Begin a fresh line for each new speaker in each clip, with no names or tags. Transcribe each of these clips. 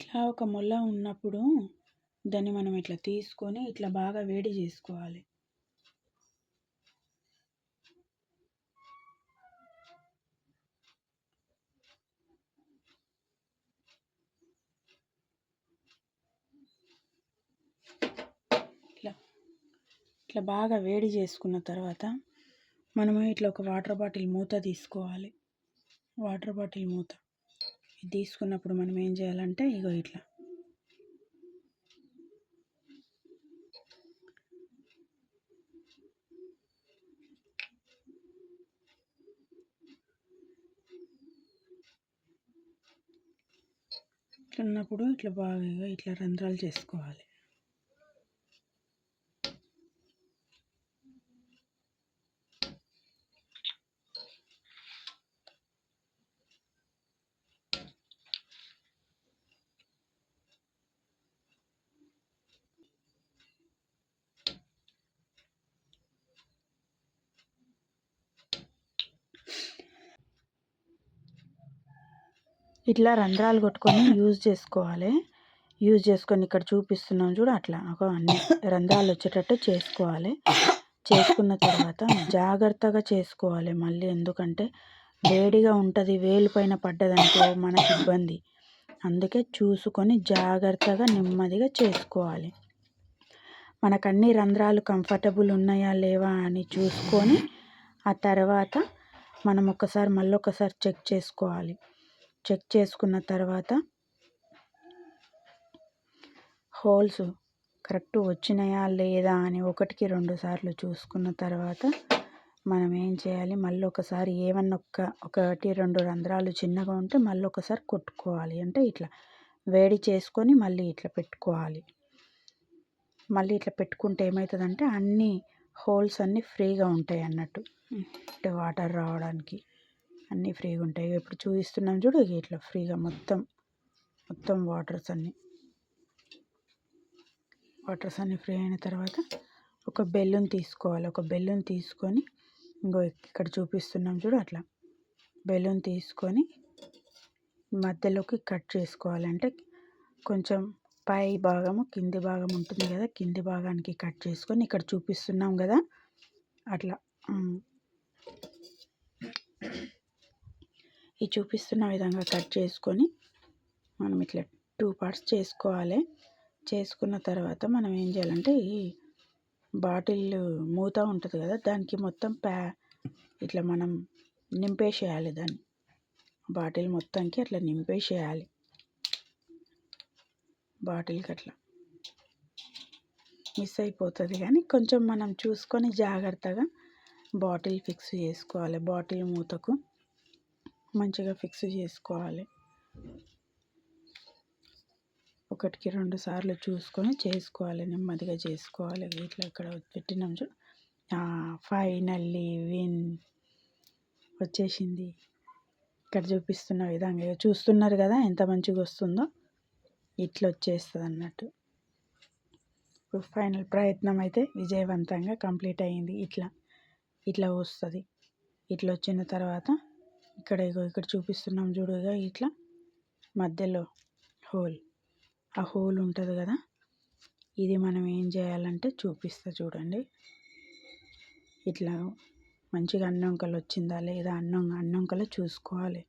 ఇట్లా ఒక మొల ఉన్నప్పుడు దాన్ని మనం ఇట్లా తీసుకొని ఇట్లా బాగా వేడి చేసుకోవాలి. ఇట్లా ఇట్లా బాగా వేడి చేసుకున్న తర్వాత మనము ఇట్లా ఒక వాటర్ బాటిల్ మూత తీసుకోవాలి. వాటర్ బాటిల్ మూత. ఇది తీసుకున్నప్పుడు మనం ఏం చేయాలంటే ఇగో ఇట్లా. ఇట్లా ఉన్నప్పుడు ఇట్లా బాగా ఇట్లా రంధ్రాలు చేసుకోవాలి. ఇట్లా రంధ్రాలు కొట్టుకొని యూజ్ చేసుకోవాలి. యూజ్ చేసుకొని ఇక్కడ చూపిస్తున్నాం చూడు అట్లా. ఒక అన్ని రంధ్రాలు వచ్చేటట్టు చేసుకోవాలి. చేసుకున్న తర్వాత జాగ్రత్తగా చేసుకోవాలి మళ్ళీ. ఎందుకంటే వేడిగా ఉంటుంది వేలు పైన పడ్డదనుకో మనకి ఇబ్బంది. అందుకే చూసుకొని జాగ్రత్తగా నెమ్మదిగా చేసుకోవాలి. మనకు అన్ని రంధ్రాలు కంఫర్టబుల్ ఉన్నాయా లేవా అని చూసుకొని ఆ తర్వాత మనం ఒకసారి మళ్ళీ ఒకసారి చెక్ చేసుకోవాలి. చెక్ చేసుకున్న తర్వాత హోల్స్ కరెక్ట్ వచ్చినాయా లేదా అని ఒకటికి రెండు సార్లు చూసుకున్న తర్వాత మనం ఏం చేయాలి? మళ్ళీ ఒకసారి ఏమన్నా ఒక్క ఒకటి రెండు రంధ్రాలు చిన్నగా ఉంటే మళ్ళీ ఒకసారి కొట్టుకోవాలి. అంటే ఇట్లా వేడి చేసుకొని మళ్ళీ ఇట్లా పెట్టుకోవాలి. మళ్ళీ ఇట్లా పెట్టుకుంటే ఏమవుతుందంటే అన్ని హోల్స్ అన్నీ ఫ్రీగా ఉంటాయి అన్నట్టు. అంటే వాటర్ రావడానికి. అన్నీ ఫ్రీగా ఉంటాయి. ఇప్పుడు చూపిస్తున్నాం చూడు ఇట్లా ఫ్రీగా మొత్తం మొత్తం వాటర్స్ అన్నీ. వాటర్స్ అన్నీ ఫ్రీ అయిన తర్వాత ఒక బెలూన్ తీసుకోవాలి. ఒక బెలూన్ తీసుకొని ఇంకో ఇక్కడ చూపిస్తున్నాం చూడు అట్లా. బెలూన్ తీసుకొని మధ్యలోకి కట్ చేసుకోవాలంటే కొంచెం పై భాగము కింది భాగం ఉంటుంది కదా కింది భాగానికి కట్ చేసుకొని ఇక్కడ చూపిస్తున్నాం కదా. అట్లా. ఈ చూపిస్తున్న విధంగా కట్ చేసుకొని మనం ఇట్లా టూ పార్ట్స్ చేసుకోవాలి. చేసుకున్న తర్వాత మనం ఏం చేయాలంటే ఈ బాటిల్ మూత ఉంటుంది కదా దానికి మొత్తం ప్యా ఇట్లా మనం నింపేసేయాలి దాన్ని. బాటిల్ మొత్తానికి అట్లా నింపేసేయాలి. బాటిల్కి అట్లా. మిస్ అయిపోతుంది కానీ కొంచెం మనం చూసుకొని జాగ్రత్తగా బాటిల్ ఫిక్స్ చేసుకోవాలి బాటిల్ మూతకు. మంచిగా ఫిక్స్ చేసుకోవాలి. ఒకటికి రెండు సార్లు చూసుకొని చేసుకోవాలి నెమ్మదిగా చేసుకోవాలి. ఇట్లా ఇక్కడ పెట్టినాం చూ ఫైనల్లీ విన్ వచ్చేసింది. ఇక్కడ చూపిస్తున్న విధంగా చూస్తున్నారు కదా ఎంత మంచిగా వస్తుందో. ఇట్లా వచ్చేస్తుంది అన్నట్టు ఇప్పుడు ఫైనల్ ప్రయత్నం అయితే విజయవంతంగా కంప్లీట్ అయ్యింది ఇట్లా ఇట్లా వస్తుంది. ఇట్లా వచ్చిన తర్వాత ఇక్కడ ఇగో ఇక్కడ చూపిస్తున్నాం చూడుగా ఇట్లా మధ్యలో హోల్. ఆ హోల్ ఉంటుంది కదా? ఇది మనం ఏం చేయాలంటే చూపిస్తా చూడండి. ఇట్లా మంచిగా అన్నంకలు వచ్చిందా లేదా అన్నం అన్నంకలు చూసుకోవాలి.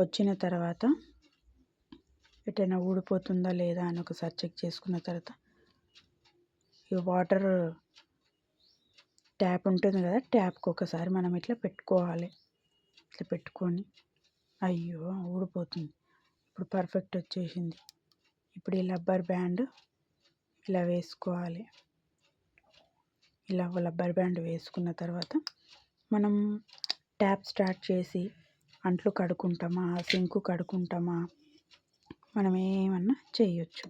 వచ్చిన తర్వాత ఎటైనా ఊడిపోతుందా లేదా అని ఒకసారి చెక్ చేసుకున్న తర్వాత ఈ వాటర్ ట్యాప్ ఉంటుంది కదా? ట్యాప్కి ఒకసారి మనం ఇట్లా పెట్టుకోవాలి. ఇట్లా పెట్టుకొని అయ్యో ఊడిపోతుంది. ఇప్పుడు పర్ఫెక్ట్ వచ్చేసింది. ఇప్పుడు ఈ రబ్బర్ బ్యాండ్ ఇలా వేసుకోవాలి. ఇలా రబ్బర్ బ్యాండ్ వేసుకున్న తర్వాత మనం ట్యాప్ స్టార్ట్ చేసి అంట్లు కడుక్కుంటామా సింకు కడుక్కుంటామా మనం ఏమన్నా చేయొచ్చు.